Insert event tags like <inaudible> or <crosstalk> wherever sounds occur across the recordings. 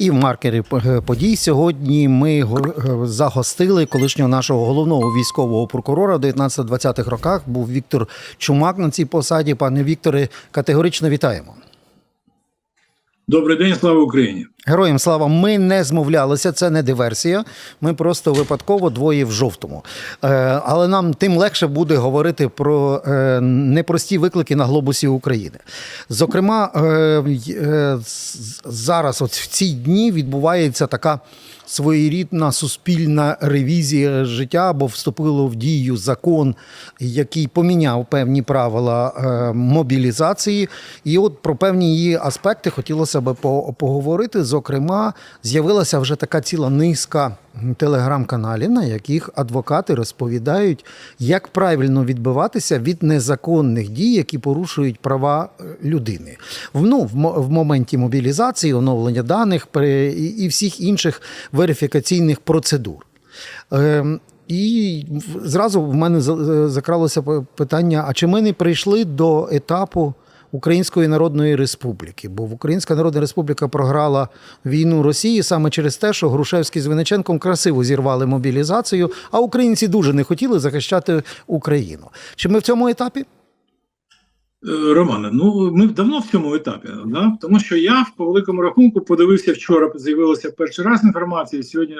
І в маркері подій сьогодні ми е, загостили колишнього нашого головного військового прокурора в 19-20-х роках. Був Віктор Чумак на цій посаді. Пане Вікторе, категорично вітаємо. Добрий день, слава Україні. Героям слава, ми не змовлялися, це не диверсія. Ми просто випадково двоє в жовтому. Е, але нам тим легше буде говорити про е, непрості виклики на глобусі України. Зокрема, е, зараз, от в ці дні, відбувається така. Своєрідна суспільна ревізія життя, бо вступило в дію закон, який поміняв певні правила е, мобілізації. І от про певні її аспекти хотілося б по- поговорити. Зокрема, з'явилася вже така ціла низка телеграм-каналів, на яких адвокати розповідають, як правильно відбиватися від незаконних дій, які порушують права е, людини. Ну, в, моменті мобілізації, оновлення даних і, і всіх інших верифікаційних процедур. Ем, і зразу в мене е, закралося питання: а чи ми не прийшли до етапу Української Народної Республіки? Бо Українська Народна Республіка програла війну Росії саме через те, що Грушевський з Винниченком красиво зірвали мобілізацію, а українці дуже не хотіли захищати Україну. Чи ми в цьому етапі? Е, Романе, ну ми давно в цьому етапі, да? тому що я по великому рахунку подивився вчора. З'явилася перший раз інформація. Сьогодні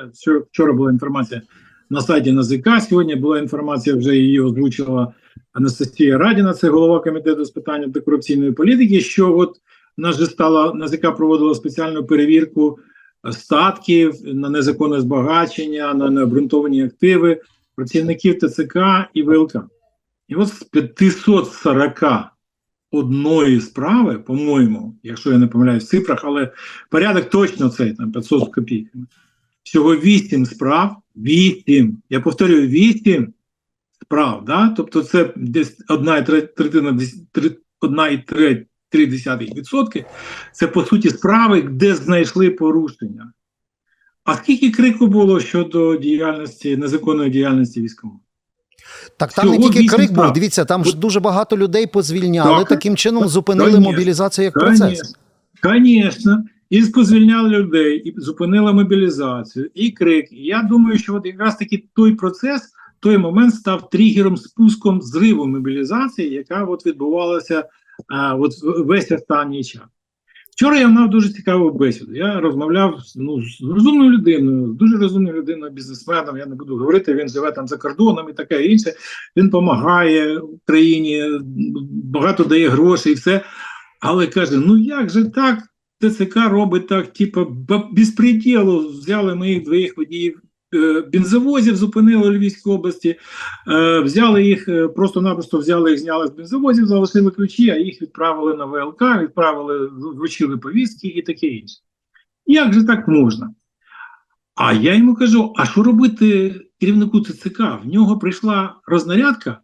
вчора- була інформація на сайті НАЗК. Сьогодні була інформація, вже її озвучила Анастасія Радіна, це голова комітету з питань антикорупційної політики. Що от нас же стала НАЗК проводила спеціальну перевірку статків на незаконне збагачення, на необґрунтовані активи працівників ТЦК і ВЛК. І от з 540 одної справи, по-моєму, якщо я не помиляюсь в цифрах, але порядок точно цей там 500 з копійками. Всього 8 справ, 8, я повторюю, 8 справ, да? тобто це десь одна третина, одна і три десятих відсотки, це по суті справи, де знайшли порушення. А скільки крику було щодо діяльності, незаконної діяльності військового? Так там не тільки вісім крик був. Дивіться, там ж дуже багато людей позвільняли. Так. Таким чином зупинили Конечно. мобілізацію як процес. Звісно. І позвільняли людей, і зупинили мобілізацію, і крик. Я думаю, що от якраз таки той процес, той момент став тригером, спуском зриву мобілізації, яка от відбувалася а, от весь останній час. Вчора я мав дуже цікаву бесіду. Я розмовляв ну, з розумною людиною, з дуже розумною людиною, бізнесменом. Я не буду говорити, він живе там за кордоном і таке інше. Він допомагає Україні, багато дає грошей і все. Але каже: ну як же так? ТЦК робить так, типу, безпреділу. Взяли моїх двоїх водіїв е, бензовозів, зупинили у Львівській області, е, взяли їх, е, просто-напросто взяли їх, зняли з бензовозів, залишили ключі, а їх відправили на ВЛК, відправили, вручили повістки і таке інше. Як же так можна? А я йому кажу: а що робити керівнику ТЦК? В нього прийшла рознарядка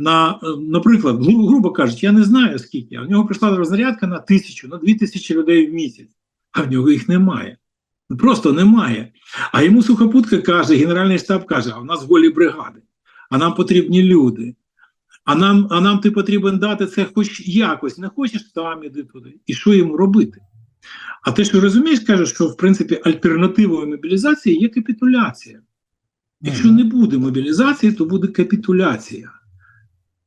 на, наприклад, гру- грубо кажучи, я не знаю скільки, а в нього прийшла рознарядка на тисячу, на дві тисячі людей в місяць, а в нього їх немає. Ну, Просто немає. А йому сухопутка каже, Генеральний штаб каже: а в нас голі бригади, а нам потрібні люди. А нам, а нам ти потрібен дати це хоч якось, не хочеш там іди туди. І що йому робити? А ти ж розумієш, кажеш, що в принципі альтернативою мобілізації є капітуляція. Якщо не буде мобілізації, то буде капітуляція.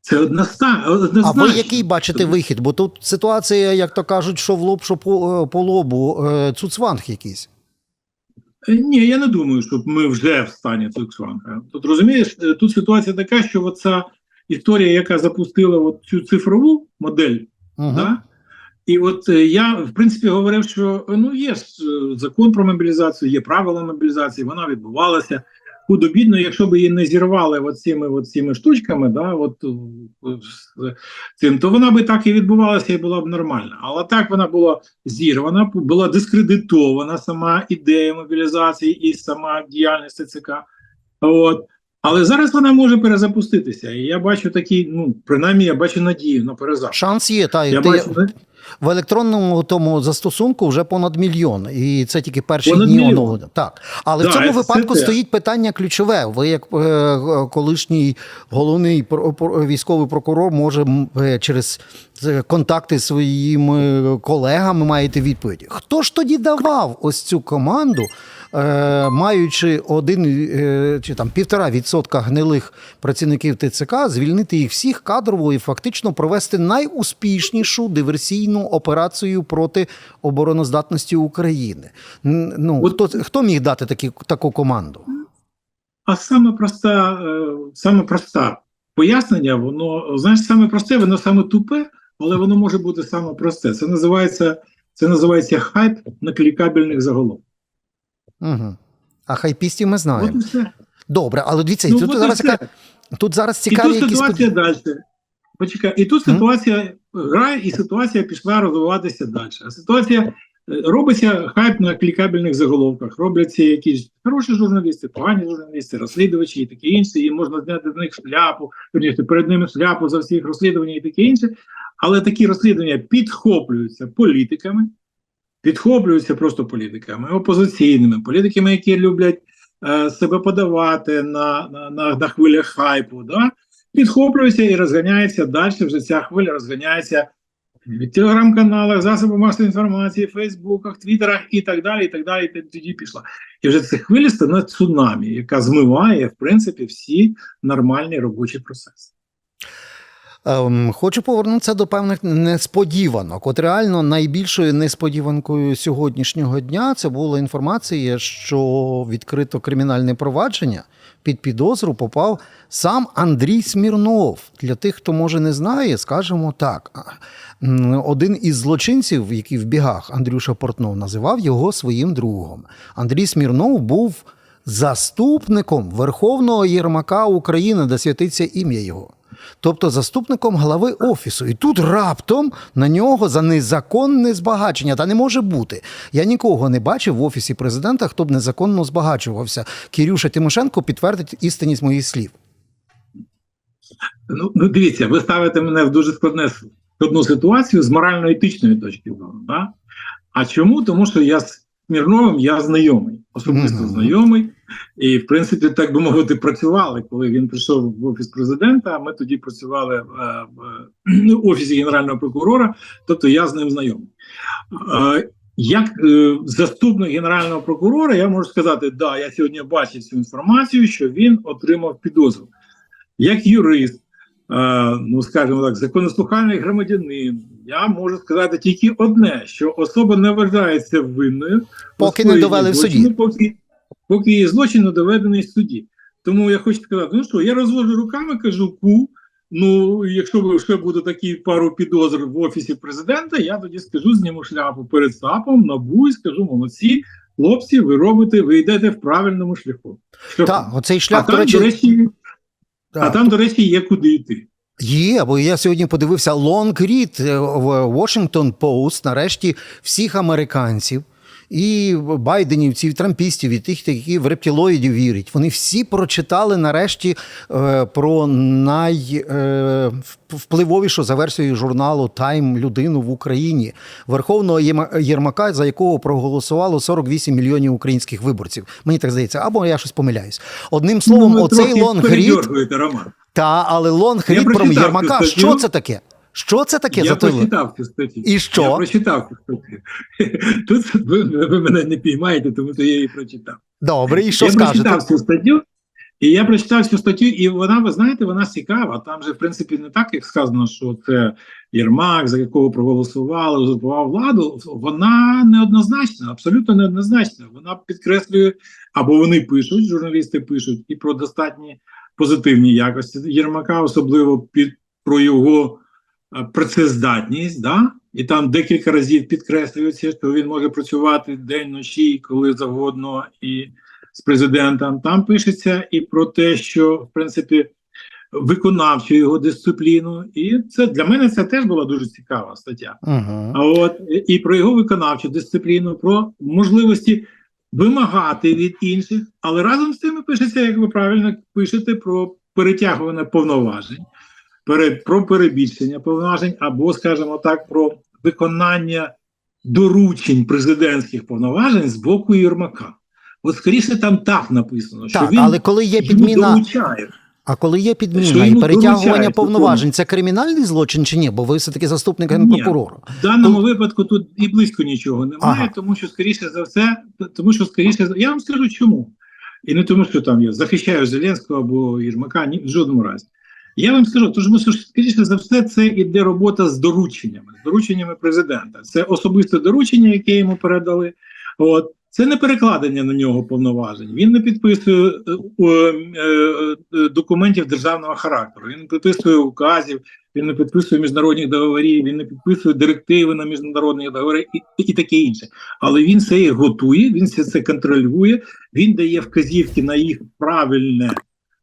Це односта, А ви який бачите вихід? Бо тут ситуація, як то кажуть, що в лоб, що по, по лобу, е, цуцванг якийсь. Е, Ні, я не думаю, що ми вже в стані Цуксванга. Тут розумієш, е, тут ситуація така, що оця історія, яка запустила от цю цифрову модель, Угу. да? і от е, я в принципі говорив, що е, ну є е, закон про мобілізацію, є правила мобілізації, вона відбувалася. Худобідно, якщо б її не зірвали от цими, штучками, да, от, е, цим, то вона би так і відбувалася і була б нормальна. Але так вона була зірвана, була дискредитована сама ідея мобілізації і сама діяльність ТЦК. От. Але зараз вона може перезапуститися. І я бачу такі, ну, принаймні, я бачу надію на перезапуск. Шанс є, та Я ти- бачу, В електронному тому застосунку вже понад мільйон, і це тільки перші Понад дні мільйон. оновлення. Так, але в цьому це випадку це стоїть питання ключове. Ви, як е, колишній головний про- військовий прокурор, може е, через е, контакти зі своїми колегами маєте відповідь. Хто ж тоді давав ось цю команду? е, Маючи один е, чи там півтора відсотка гнилих працівників ТЦК, звільнити їх всіх кадрово і фактично провести найуспішнішу диверсійну операцію проти обороноздатності України. Ну хто хто міг дати такі таку команду? А саме проста, е, саме проста пояснення, воно знаєш, саме просте, воно саме тупе, але воно може бути саме просте. Це називається, це називається хайп на клікабельних заголовках. Угу. А хайпістів ми От знаємо. і все. Добре, але дивіться, Ну, тут от і зараз все. яка тут зараз І тут якісь ситуація події. далі. Почекай, і тут ситуація грає, і ситуація пішла розвиватися далі. А ситуація робиться хайп на клікабельних заголовках. Робляться якісь хороші журналісти, погані журналісти, розслідувачі і таке інше. І можна зняти з них шляпу, перед ними шляпу за всіх розслідувань і таке інше. Але такі розслідування підхоплюються політиками, підхоплюються просто політиками, опозиційними, політиками, які люблять е, себе подавати на, на, на, на хвилях хайпу. Да? Підхоплюється і розганяється далі. Вже ця хвиля розганяється в телеграм-каналах, засобах масової інформації, Фейсбуках, Твіттерах і так далі. І так далі. І тоді пішла. І вже це хвилі стане цунамі, яка змиває, в принципі, всі нормальні робочі процеси. Ем, хочу повернутися до певних несподіванок. От реально найбільшою несподіванкою сьогоднішнього дня це була інформація, що відкрито кримінальне провадження під підозру попав сам Андрій Смірнов. Для тих, хто може не знає, скажемо так. Один із злочинців, який в бігах Андрюша Портнов називав його своїм другом. Андрій Смірнов був заступником Верховного Єрмака України, де святиться ім'я його. Тобто заступником глави офісу. І тут раптом на нього за незаконне збагачення. Та не може бути. Я нікого не бачив в офісі президента, хто б незаконно збагачувався. Кірюша Тимошенко підтвердить істинність моїх слів. Ну, ну дивіться, ви ставите мене в дуже складне складну ситуацію з морально-етичної точки зору. Да? А чому? Тому що я з Смірновим я знайомий, особисто Мгм. знайомий. І, в принципі, так би мовити, працювали, коли він прийшов в офіс президента. А ми тоді працювали е, в е, <clears throat> офісі генерального прокурора, тобто я з ним знайомий. Е, як е, заступник генерального прокурора, я можу сказати, да, я сьогодні бачив цю інформацію, що він отримав підозру. Як юрист, е, ну скажімо так, законослухальний громадянин, я можу сказати тільки одне: що особа не вважається винною, Поки не довели в суді. Поки, поки її злочин не доведений в суді. Тому я хочу сказати: ну що, я розвожу руками, кажу ку. Ну, якщо ще буде такі пару підозр в офісі президента, я тоді скажу, зніму шляпу перед САПом, набу і скажу, молодці, хлопці, ви робите, ви йдете в правильному шляху. Так, оцей а там, до речі, до речі, а там, до речі, є куди йти. Є, бо я сьогодні подивився long read в Washington Post, нарешті всіх американців. І байденівців, і трампістів, і тих, які в рептилоїдів вірять. Вони всі прочитали нарешті е, про найвпливовішу за версією журналу Time людину в Україні, Верховного Єрмака, за якого проголосувало 48 мільйонів українських виборців. Мені так здається, або я щось помиляюсь. Одним словом, Ну, оцей read та, але лонг Я рід про Єрмака. Що це таке? Що це таке Я за той прочитав цю статтю. І що? Я прочитав цю статтю. <laughs> Тут ви, ви мене не піймаєте, тому що я її прочитав. Добре, і що я скажете? прочитав цю статтю, і я прочитав цю статтю, і вона, ви знаєте, вона цікава. Там же, в принципі, не так, як сказано, що це Єрмак, за якого проголосували, узурпував владу. Вона неоднозначна, абсолютно неоднозначна. Вона підкреслює, або вони пишуть, журналісти пишуть, і про достатні позитивні якості Єрмака, особливо під про його працездатність, да? і там декілька разів підкреслюється, що він може працювати день ночі, коли завгодно, і з президентом. Там пишеться і про те, що в принципі виконавчу його дисципліну, і це для мене це теж була дуже цікава стаття. Угу. А от і про його виконавчу дисципліну, про можливості вимагати від інших, але разом з тим пишеться, як ви правильно пишете, про перетягування повноважень, про перебільшення повноважень, або, скажімо так, про виконання доручень президентських повноважень з боку Єрмака. От скоріше там так написано, що Так, він але коли є підміна, доручає. а коли є підміна і перетягування повноважень, це кримінальний злочин чи ні? Бо ви все-таки заступник Ні. генпрокурора. В даному випадку тут і близько нічого немає, Ага. тому що скоріше за все, тому що скоріше за я вам скажу чому. І не тому, що там я захищаю Зеленського або Єрмака, ні в жодному разі. Я вам скажу, тому що скоріше за все, це іде робота з дорученнями, з дорученнями президента. Це особисте доручення, яке йому передали. От це не перекладення на нього повноважень. Він не підписує е, е, е, документів державного характеру. Він не підписує указів, він не підписує міжнародних договорів, він не підписує директиви на міжнародні договори і, і таке інше. Але він це їх готує, він все це контролює, він дає вказівки на їх правильне,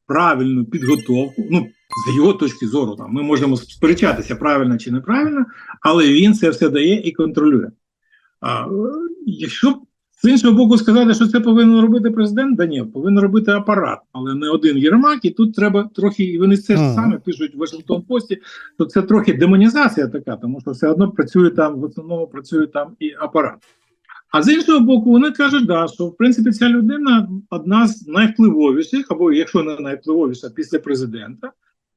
правильну підготовку. Ну, з його точки зору, там ми можемо сперечатися, правильно чи неправильно, але він це все дає і контролює. А якщо з іншого боку сказати, що це повинен робити президент, да ні, повинен робити апарат, але не один Єрмак. І тут треба трохи, і вони це ж саме пишуть в Вашингтон Пості, то це трохи демонізація така, тому що все одно працює там, в основному працює там і апарат. А з іншого боку, вони кажуть, да, що в принципі ця людина одна з найвпливовіших, або якщо не найвпливовіша після президента.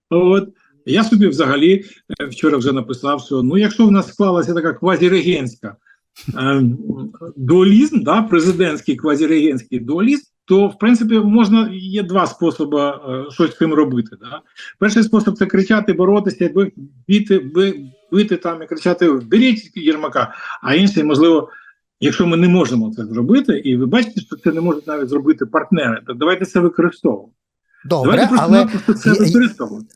От я собі взагалі е, вчора вже написав, що ну, якщо в нас склалася така квазірегентська е, дуалізм, да, президентський квазірегентський дуалізм, то в принципі можна є два способи е, щось з цим робити. Да. Перший спосіб це кричати, боротися, би- бити, би- бити там і кричати беріть Єрмака, а інший, можливо. Якщо ми не можемо це зробити, і ви бачите, що це не можуть навіть зробити партнери, то давайте це використовувати. Добре, але є-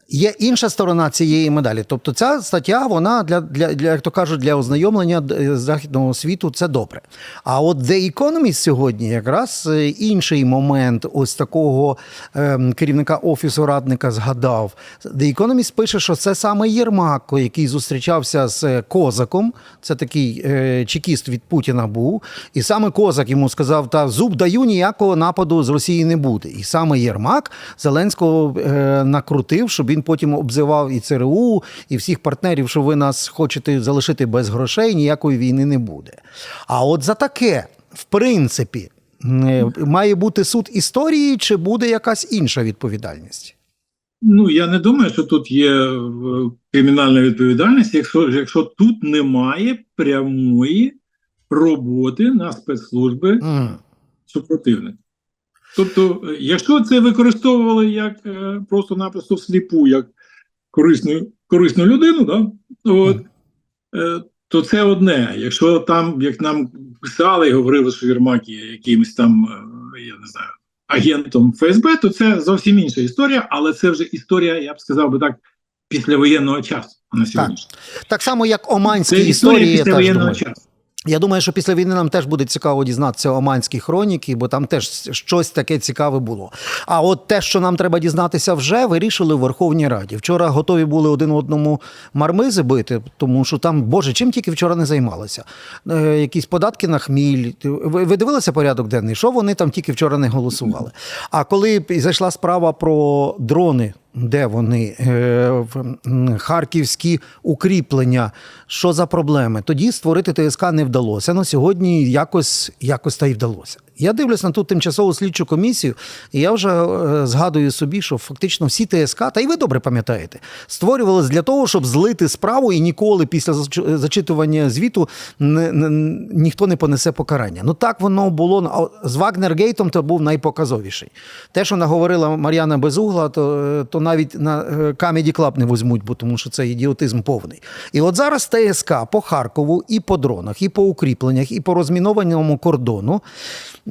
Є інша сторона цієї медалі. Тобто, ця стаття, вона для, для, для як то кажуть, для ознайомлення е, західного світу це добре. А от The Economist сьогодні якраз е, інший момент ось такого ем, керівника офісу радника згадав. The Economist пише, що це саме Єрмак, який зустрічався з е, Козаком. Це такий е, чекіст від Путіна був. І саме Козак йому сказав: та зуб даю, ніякого нападу з Росії не буде. І саме Єрмак Зеленського е, накрутив, щоб він потім обзивав і ЦРУ, і всіх партнерів, що ви нас хочете залишити без грошей, ніякої війни не буде. А от за таке, в принципі, е, має бути суд історії, чи буде якась інша відповідальність? Ну я не думаю, що тут є е, кримінальна відповідальність, якщо, якщо тут немає прямої роботи на спецслужби М. супротивника. Тобто, якщо це використовували як е, просто-напросто всліпу, як корисну, корисну людину, да, от, е, то це одне. Якщо там, як нам писали і говорили, що Єрмак є якимось там, е, я не знаю, агентом ФСБ, то це зовсім інша історія, але це вже історія, я б сказав би так, післявоєнного часу, а не сьогоднішнього. Так само, як оманські історії, теж післявоєнного часу. Я думаю, що після війни нам теж буде цікаво дізнатися оманські хроніки, бо там теж щось таке цікаве було. А от те, що нам треба дізнатися, вже вирішили в Верховній Раді. Вчора готові були один одному мармизи бити, тому що там, боже, чим тільки вчора не займалися. Е, якісь податки на хміль. Ви, ви дивилися порядок денний? Що вони там тільки вчора не голосували? А коли зайшла справа про дрони. Де вони Е, харківські укріплення? Що за проблеми? Тоді створити ТСК не вдалося. Ну сьогодні якось якось та й вдалося. Я дивлюсь на ту тимчасову слідчу комісію, і я вже е, згадую собі, що фактично всі ТСК, та й ви добре пам'ятаєте, створювалися для того, щоб злити справу, і ніколи після зачитування звіту не, не, ніхто не понесе покарання. Ну так воно було з Вагнергейтом. То був найпоказовіший. Те, що наговорила Мар'яна Безугла, то, е, то навіть на Comedy Club не візьмуть, бо тому що це ідіотизм повний. І от зараз ТСК по Харкову, і по дронах, і по укріпленнях, і по розмінованому кордону.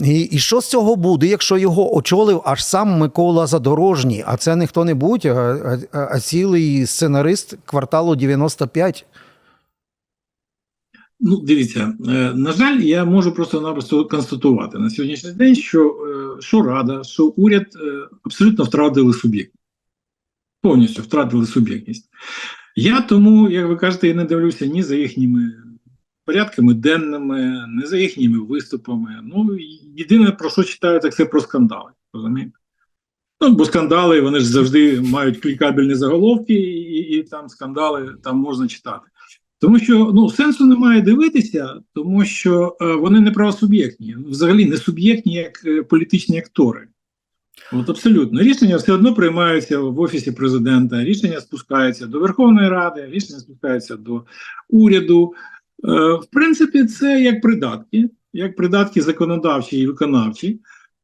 І, і що з цього буде, якщо його очолив аж сам Микола Задорожній, а це не хто-небудь, а, а, а цілий сценарист кварталу 95. Ну, дивіться, е, на жаль, я можу просто-напросто констатувати на сьогоднішній день, що, е, що Рада, що уряд е, абсолютно втратили суб'єкт. Повністю втратили суб'єктність. Я тому, як ви кажете, і не дивлюся ні за їхніми порядками денними, ні за їхніми виступами. Ну, єдине, про що читаю, так це про скандали. Розумієте? Ну, бо скандали, вони ж завжди мають клікабельні заголовки, і, і там скандали там можна читати. Тому що ну сенсу немає дивитися, тому що е, вони не правосуб'єктні, взагалі не суб'єктні як е, політичні актори. От абсолютно рішення все одно приймаються в офісі президента, рішення спускаються до Верховної Ради, рішення спускаються до уряду. Е, в принципі, це як придатки, як придатки законодавчі і виконавчі.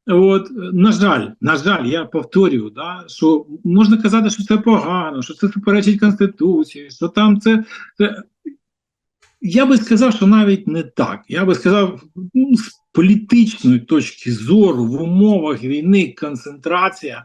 От, на жаль, на жаль, я повторюю, да, що можна казати, що це погано, що це суперечить Конституції, що там це, це. Я би сказав, що навіть не так. Я би сказав, ну, з політичної точки зору в умовах війни концентрація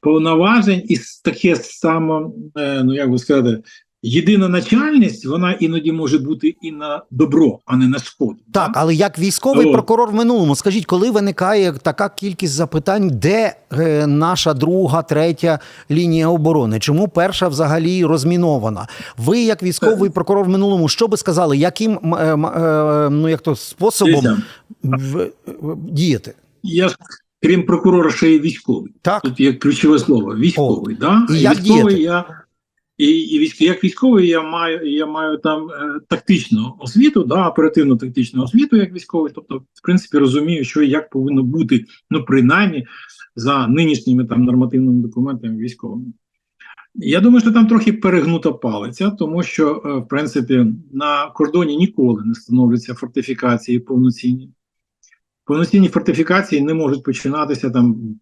повноважень і таке саме, ну як би сказати, єдина начальність, вона іноді може бути і на добро, а не на шкоду. Так, але як військовий О. прокурор в минулому, скажіть, коли виникає така кількість запитань, де е, наша друга, третя лінія оборони? Чому перша взагалі розмінована? Ви, як військовий прокурор в минулому, що би сказали, яким е, е, ну як то способом в, в- діяти? Я ж крім прокурора, ще й військовий. Так, Тут є ключове слово військовий. Да? І як військовий діяти? я і, і як військовий я маю я маю там е, тактичну освіту, да, оперативну тактичну освіту, як військовий. Тобто, в принципі, розумію, що і як повинно бути, ну принаймні за нинішніми там нормативними документами військовими. Я думаю, що там трохи перегнута палиця, тому що, е, в принципі, на кордоні ніколи не встановлюються фортифікації повноцінні. Повноцінні фортифікації не можуть починатися там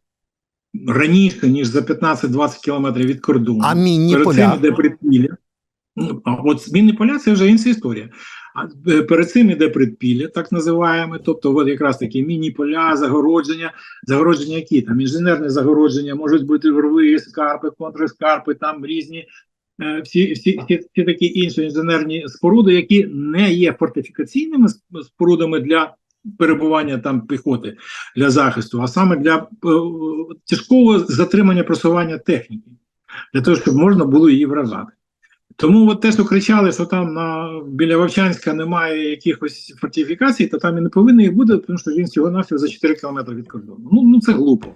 раніше, ніж за 15-20 кілометрів від кордону. а мінні цим поля. іде предпілля. Ну, А от змінні поля це вже інша історія. А е, перед цим іде предпілля, так називаємо. Тобто, от якраз такі міні-поля, загородження, загородження які там інженерне загородження, можуть бути рви, скарпи, контрскарпи, там різні е, всі, всі, всі, всі такі інші інженерні споруди, які не є фортифікаційними спорудами для перебування там піхоти для захисту, а саме для е, тяжкого затримання просування техніки, для того, щоб можна було її вражати. Тому от те, що кричали, що там на біля Вовчанська немає якихось фортифікацій, то там і не повинно їх бути, тому що він всього навсього за 4 кілометри від кордону. Ну, ну це глупо.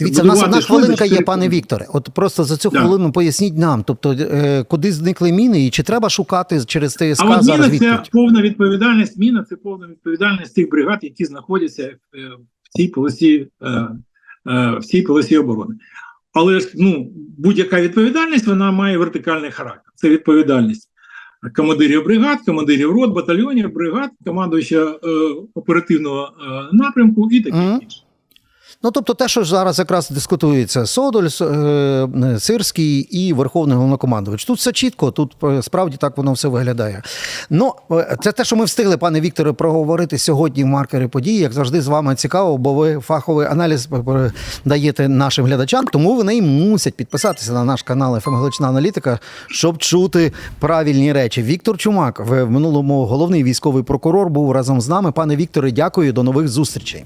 Дивіться, в нас одна хвилинка є, пане. Вікторе. От просто за цю Да. хвилину поясніть нам. Тобто, е, куди зникли міни, і чи треба шукати через ТСК А от зараз міна це повна відповідальність. Міна це повна відповідальність тих бригад, які знаходяться е, в цій полосі, е, е, в цій полосі оборони. Але ж ну, будь-яка відповідальність вона має вертикальний характер. Це відповідальність командирів бригад, командирів рот, батальйонів, бригад, командуюча е, оперативного е, напрямку і таке інше. Ну тобто, те, що зараз якраз дискутується Содоль, е, Сирський і Верховний головнокомандувач. Тут все чітко, тут е, справді так воно все виглядає. Ну, е, це те, що ми встигли, пане Вікторе, проговорити сьогодні в маркери події. Як завжди, з вами цікаво, бо ви фаховий аналіз даєте нашим глядачам, тому вони й мусять підписатися на наш канал «ФМ Аналітика, щоб чути правильні речі. Віктор Чумак, в минулому головний військовий прокурор, був разом з нами. Пане Вікторе, дякую, до нових зустрічей.